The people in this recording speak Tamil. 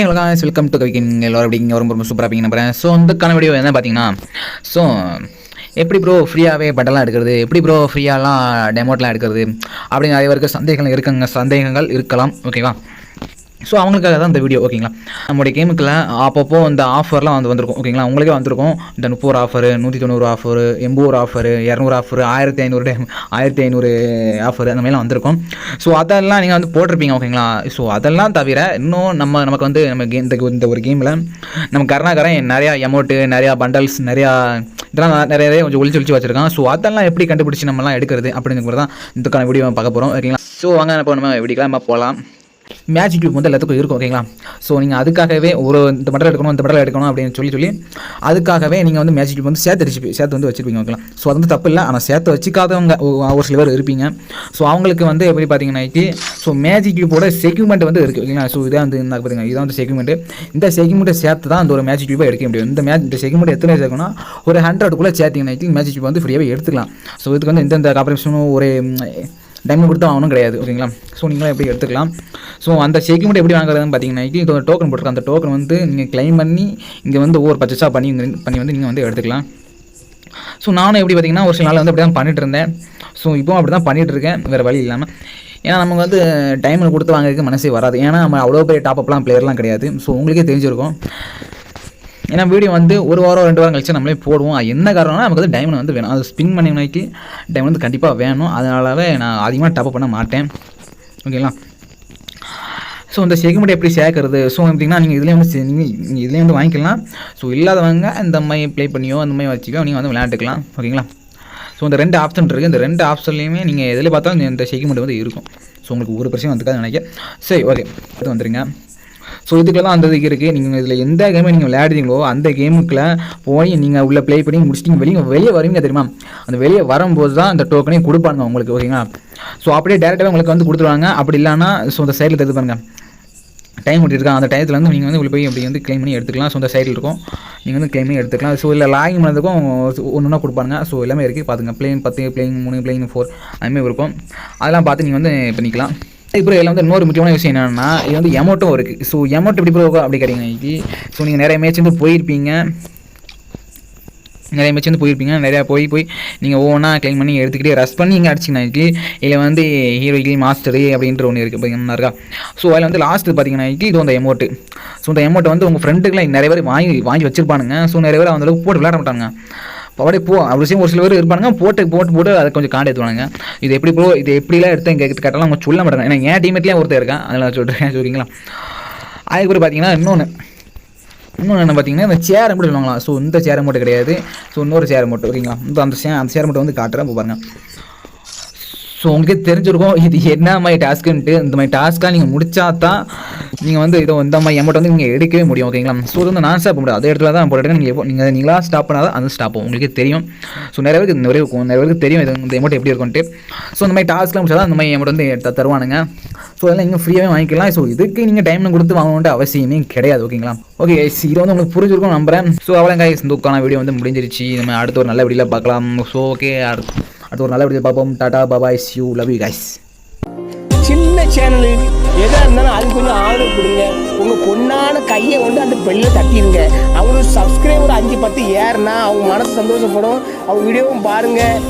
எங்களுக்காக வெல்கம் டு கவிக்கிங் எல்லோரும் அப்படிங்க ரொம்ப ரொம்ப சூப்பராக இருப்பீங்க நம்புறேன். ஸோ இதுக்கான வீடியோ என்ன பார்த்தீங்கன்னா ஸோ எப்படி ப்ரோ ஃப்ரீயாகவே பட்டெல்லாம் எடுக்கிறது? எப்படி ப்ரோ ஃப்ரீயாலாம் டெமோட்லாம் எடுக்கிறது? அப்படின்னு நிறைய பேருக்கு சந்தேகங்கள் இருக்குங்க. சந்தேகங்கள் இருக்கலாம். ஓகேவா ஸோ அவங்களுக்காக தான் இந்த வீடியோ ஓகேங்களா நம்முடைய கேமுக்குள்ள அப்பப்போ இந்த ஆஃபர்லாம் வந்து வந்திருக்கும் ஓகேங்களா உங்களுக்கே வந்திருக்கும். இந்த முப்பது ரூபா ஆஃபர் நூற்றி தொண்ணூறு ஆஃபர் எண்பது ரூபா ஆஃபர் இரநூறு ஆஃபர் ஆயிரத்தி ஐநூறு ஆயிரத்தி ஐநூறு ஆஃபர் அந்த மாதிரிலாம் வந்திருக்கும். ஸோ அதெல்லாம் நீங்கள் வந்து போட்டிருப்பீங்க ஓகேங்களா ஸோ அதெல்லாம் தவிர இன்னும் நம்ம நமக்கு வந்து நம்ம கேம் இந்த இந்த ஒரு கேமில் நம்ம கருணாகரன் நிறையா எமௌண்ட்டு நிறையா பண்டல்ஸ் நிறையா இதெல்லாம் நிறைய கொஞ்சம் ஒளிச்சு ஒழிச்சு வச்சிருக்கான். ஸோ அதெல்லாம் எப்படி கண்டுபிடிச்சி நம்மலாம் எடுக்கிறது அப்படிங்கிறது தான் இதுக்கான வீடியோ பார்க்க போகிறோம் ஓகேங்களா ஸோ வாங்க இப்போ நம்ம எப்படிக்கலாம் நம்ம போகலாம் மேஜிக் கியூப் வந்து எல்லாத்துக்கும் இருக்கும் ஓகேங்களா ஸோ நீங்கள் அதுக்காகவே ஒரு இந்த மடல் எடுக்கணும் இந்த மடல் எடுக்கணும் அப்படின்னு சொல்லி சொல்லி அதுக்காகவே நீங்கள் வந்து மேஜிக் கியூப் வந்து சேர்த்து அடிச்சு சேர்த்து வந்து வச்சுருப்பீங்க ஓகேங்களா ஸோ அது வந்து தப்பு இல்லை. ஆனால் சேர்த்து வச்சிக்காதவங்க ஒரு சில பேர் இருப்பீங்க. ஸோ அவங்களுக்கு வந்து எப்படி பார்த்தீங்கன்னாக்கி ஸோ மேஜிக் கியூப்போட செக்யூமெண்ட் வந்து இருக்குது ஓகேங்களா ஸோ இதான் வந்து என்ன பாருங்க இதான் வந்து செக்யூமெண்ட் இந்த செக்யூமெண்ட்டை சேர்த்து தான் அந்த ஒரு மேஜிக் கியூப்பை எடுக்க முடியும். இந்த மேஜ் இந்த செக்யூமெண்ட் எத்தனை சேர்க்கணும்னா ஒரு ஹண்ட்ரடுக்குள்ளே சேர்த்திங்கனாக்கி மேஜிக் கியூப் வந்து ஃப்ரீயாகவே எடுத்துக்கலாம். ஸோ இதுக்கு வந்து எந்தெந்த காப்பரேஷனும் ஒரு டைம் கொடுத்து வாங்கணும் கிடையாது ஓகேங்களா? ஸோ நீங்களும் எப்படி எடுத்துக்கலாம்? ஸோ அந்த செக்யூமெண்ட் எப்படி வாங்குறதுன்னு பார்த்தீங்கன்னா இது டோக்கன் போட்டிருக்கோம் அந்த டோக்கன் வந்து நீங்கள் கிளைம் பண்ணி இங்கே வந்து ஒவ்வொரு பர்ச்சேஸாக பண்ணி பண்ணி வந்து நீங்கள் வந்து எடுத்துக்கலாம். ஸோ நானும் எப்படி பார்த்தீங்கன்னா ஒரு சில நாள் வந்து அப்படி தான் பண்ணிட்டு இருந்தேன் ஸோ இப்போவும் அப்படி தான் பண்ணிகிட்டு இருக்கேன் வேறு வழி இல்லாமல் ஏன்னா நமக்கு வந்து டைமில் கொடுத்து வாங்குறதுக்கு மனசே வராது. ஏன்னா நம்ம அவ்வளோ பெரிய டாப்அப்லாம் பிளேயர்லாம் கிடையாது. ஸோ உங்களுக்கே தெரிஞ்சிருக்கும். ஏன்னா வீடியோ வந்து ஒரு வாரம் ரெண்டு வாரம் கழிச்சு நம்மளே போடுவோம். அது என்ன காரணம்னா நமக்கு வந்து டைமண்ட் வந்து வேணும். அது ஸ்பின் பண்ணி நோக்கி டைமண்ட் வந்து கண்டிப்பாக வேணும். அதனாலவே நான் அதிகமாக டப் பண்ண மாட்டேன். ஓகேங்களா ஸோ இந்த செக்மெண்ட் எப்படி சேர்க்கறது ஸோ எப்படின்னா நீங்கள் இதுலேயே வந்து நீங்கள் இதிலே இதுலேயே வந்து வாங்கிக்கலாம். ஸோ இல்லாதவங்க இந்த மாதிரி ப்ளே பண்ணியோ அந்த மாதிரி வச்சுக்கோ நீங்கள் வந்து விளையாண்டுக்கலாம். ஓகேங்களா ஸோ இந்த ரெண்டு ஆப்ஷன் இருக்குது இந்த ரெண்டு ஆப்ஷன்லையுமே நீங்கள் எதில் பார்த்தாலும் இந்த செக்மெண்ட் வந்து இருக்கும். ஸோ உங்களுக்கு ஒரு பிரச்சனை வந்துக்காது நினைக்கிறேன். சரி ஓகே இது வந்துருங்க. ஸோ இதுக்கெல்லாம் அந்த இதுக்கு இருக்குது நீங்கள் இதில் எந்த கேமை நீங்கள் விளையாடுறீங்களோ அந்த கேமுக்குள்ள போய் நீங்கள் உள்ளே ப்ளே பண்ணி முடிச்சிட்டிங்க. வெளியே வெளியே வருவீங்க தெரியுமா? அந்த வெளியே வரும்போது தான் அந்த டோக்கனையும் கொடுப்பாங்க உங்களுக்கு ஓகேங்களா ஸோ அப்படியே டேரெக்டாக உங்களுக்கு வந்து கொடுத்துருவாங்க. அப்படி இல்லைன்னா ஸோ அந்த சைடில் தெரிஞ்சு பாருங்கள் டைம் விட்டுருக்காங்க அந்த டயத்தில் வந்து நீங்கள் வந்து உள்ள போய் அப்படி வந்து க்ளைம் பண்ணி எடுத்துக்கலாம். ஸோ அந்த சைடில் இருக்கும். நீங்கள் வந்து க்ளைம் பண்ணி எடுத்துக்கலாம். ஸோ இல்லை லாகிங் பண்ணதுக்கும் ஒன்று ஒன்றா கொடுப்பாங்க ஸோ எல்லாமே இருக்குது பார்த்துங்க பிளேன் பத்து பிளேயிங் மூணு பிளேயிங் ஃபோர் அதுமாதிரி இருக்கும். அதெல்லாம் பார்த்து நீங்கள் வந்து பண்ணிக்கலாம் இப்போ இதில் வந்து இன்னொரு முக்கியமான விஷயம் என்னென்னா இது வந்து எமௌண்ட்டும் இருக்குது ஸோ எமௌண்ட் எப்படி போகும் அப்படி கிடையாது ஸோ நீங்கள் நிறைய மேட்ச் வந்து போயிருப்பீங்க. நிறைய மேட்ச் வந்து போயிருப்பீங்க. நிறையா போய் போய் நீங்கள் ஒவ்வொன்றா க்ளைம் பண்ணி எடுத்துக்கிட்டே ரஷ் பண்ணி இங்கே அடிச்சிங்கன்னா இதில் வந்து ஹீரோயிக்கி மாஸ்டரு அப்படின்ற ஒன்று இருக்குது பார்த்தீங்கன்னா இருக்கா? ஸோ அதில் வந்து லாஸ்ட்டு பார்த்தீங்கன்னா இது அந்த எமௌண்ட்டு ஸோ இந்த எமௌண்ட்டை வந்து உங்கள் ஃப்ரெண்டுக்குலாம் நிறைய பேர் வாங்கி வாங்கி வச்சிருப்பானுங்க. ஸோ நிறைய பேர் அந்தளவுக்கு போட்டு விளையாட மாட்டாங்க அப்படியே போ. அவசியம் விஷயம் ஒரு சில பேர் இருப்பானுங்க போட்டு போட்டு போட்டு அதை கொஞ்சம் காண்ட எடுத்துவானுங்க. இது எப்படி ப்ரோ இது எப்படிலாம் எடுத்து இங்கே கேட்டாலும் அவங்க சொல்ல மாட்டாங்க. ஏன்னா என் டீமேட்லேயே ஒருத்தர் இருக்கான். அதெல்லாம் சொல்கிறேன் சொல்றீங்களா? அதுக்கப்புறம் பார்த்தீங்கன்னா இன்னொன்று இன்னொன்று என்ன பார்த்தீங்கன்னா இந்த சேரை மட்டும் சொல்லுவாங்களா ஸோ இந்த சேரை மட்டும் கிடையாது. ஸோ இன்னொரு சேரை மட்டும் ஓகேங்களா? இந்த அந்த சே அந்த சேரை மட்டும் வந்து காட்டுறேன் இப்போ பாருங்க. ஸோ உங்களுக்கே தெரிஞ்சிருக்கும் இது என்ன மாதிரி டாஸ்க்குன்ட்டு இந்த மாதிரி டாஸ்க்காக நீங்கள் முடிச்சா தான் நீங்கள் வந்து இதோ இந்த மாதிரி அமௌண்ட் வந்து நீங்கள் எடுக்கவே முடியும் ஓகேங்களா ஸோ இது வந்து நான் ஸ்டாப் முடியாது அதே இடத்துல தான் போட்டு நீங்கள் எப்போ நீங்கள் நீங்களாக ஸ்டாப் பண்ணாதான் அது ஸ்டாப் உங்களுக்கு தெரியும். ஸோ நிறைய பேருக்கு நிறைய நிறைய பேருக்கு தெரியும் இது இந்த அமௌண்ட் எப்படி இருக்கும்ட்டு ஸோ இந்த மாதிரி டாஸ்க்லாம் முடிச்சால் அந்த மாதிரி அமௌண்ட் வந்து தருவானுங்க. ஸோ அதெல்லாம் நீங்கள் ஃப்ரீயாகவே வாங்கிக்கலாம். ஸோ இதுக்கு நீங்கள் டைம் கொடுத்து வாங்கணுன்ற அவசியமே கிடையாது ஓகேங்களா ஓகே இது வந்து உங்களுக்கு புரிஞ்சிருக்கும் நம்புறேன். ஸோ அவ்வளோ கைஸ் இந்த உட்கான வீடியோ வந்து முடிஞ்சிருச்சு. நம்ம அடுத்த ஒரு நல்ல வீடியோவில் பார்க்கலாம். ஸோ ஓகே அடுத்து அடுத்த ஒரு நல்ல வீடியோ பார்ப்போம். Tata bye bye you love you guys சின்ன சேனலு எதாக இருந்தாலும் அது கொஞ்சம் ஆதரவு கொடுங்க. உங்கள் பொண்ணான கையை கொண்டு அந்த பெல்ல தட்டிடுங்க அவங்க சப்ஸ்கிரைபர் அஞ்சு பத்து ஏறுனா அவங்க மனசு சந்தோஷப்படும். அவங்க வீடியோவும் பாருங்கள்